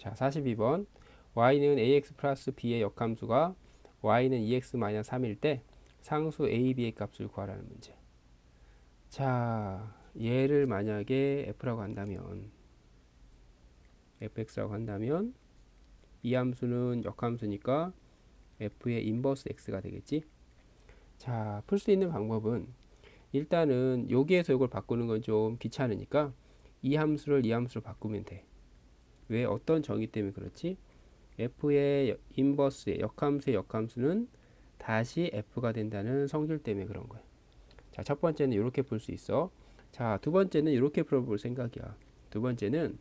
자, 42번. y는 ax 플러스 b의 역함수가 y는 2x 마이너스 3일 때 상수 a, b의 값을 구하라는 문제. 자, 얘를 만약에 f라고 한다면 fx라고 한다면 이 함수는 역함수니까 f의 인버스 x가 되겠지. 자, 풀 수 있는 방법은 일단은 여기에서 이걸 바꾸는 건 좀 귀찮으니까 이 함수를 이 함수로 바꾸면 돼. 왜 어떤 정의 때문에 그렇지? f의 인버스의 역함수의 역함수는 다시 f가 된다는 성질 때문에 그런 거야. 자, 첫 번째는 이렇게 풀수 있어. 자, 두 번째는 이렇게 풀어볼 생각이야. 두 번째는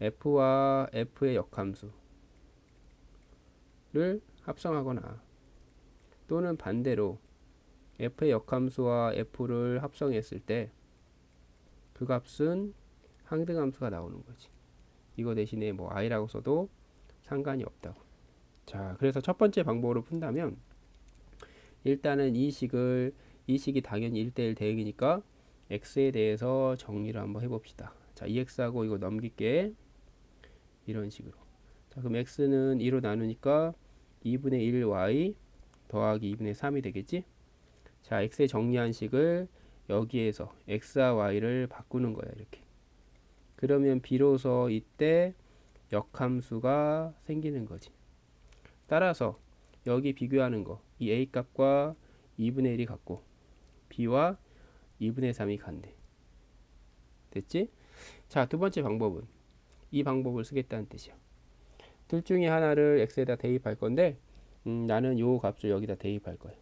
f와 f의 역함수를 합성하거나 또는 반대로 f의 역함수와 f를 합성했을 때 그 값은 항등함수가 나오는 거지. 이거 대신에 뭐 i라고 써도 상관이 없다고. 자, 그래서 첫 번째 방법으로 푼다면 일단은 이 식을 이 식이 당연히 1대1 대응이니까 x에 대해서 정리를 한번 해봅시다. 자, 2x하고 이거 넘길게 이런 식으로. 자, 그럼 x는 2로 나누니까 2분의 1y 더하기 2분의 3이 되겠지? 자, x의 정리한 식을 여기에서 x와 y를 바꾸는 거야, 이렇게. 그러면 비로소 이때 역함수가 생기는 거지. 따라서 여기 비교하는 거, 이 a 값과 2분의 1이 같고 b와 2분의 3이 같네. 됐지? 자, 두 번째 방법은 이 방법을 쓰겠다는 뜻이야. 둘 중에 하나를 x에다 대입할 건데 음, 나는 요 값을 여기다 대입할 거야.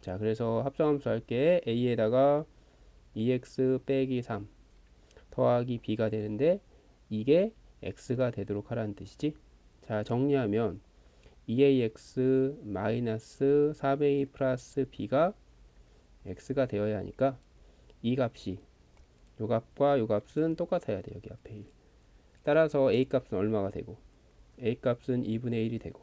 자, 그래서 합성함수 할 게. a에다가 2x 빼기 3 더하기 b가 되는데 이게 x가 되도록 하라는 뜻이지. 자, 정리하면 2ax 마이너스 3a 플러스 b가 x가 되어야 하니까 이 값이 요 값과 요 값은 똑같아야 돼 여기 앞에 1. 따라서 a 값은 얼마가 되고 a 값은 2분의 1이 되고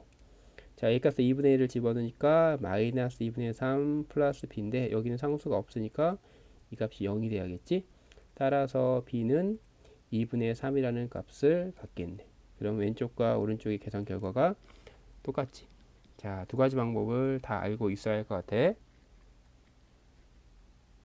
자 a 값에 2분의 1을 집어넣으니까 마이너스 2분의 3 플러스 b인데 여기는 상수가 없으니까 이 값이 0이 돼야겠지 따라서 b는 2분의 3이라는 값을 갖겠네. 그럼 왼쪽과 오른쪽의 계산 결과가 똑같지. 자 두 가지 방법을 다 알고 있어야 할 것 같아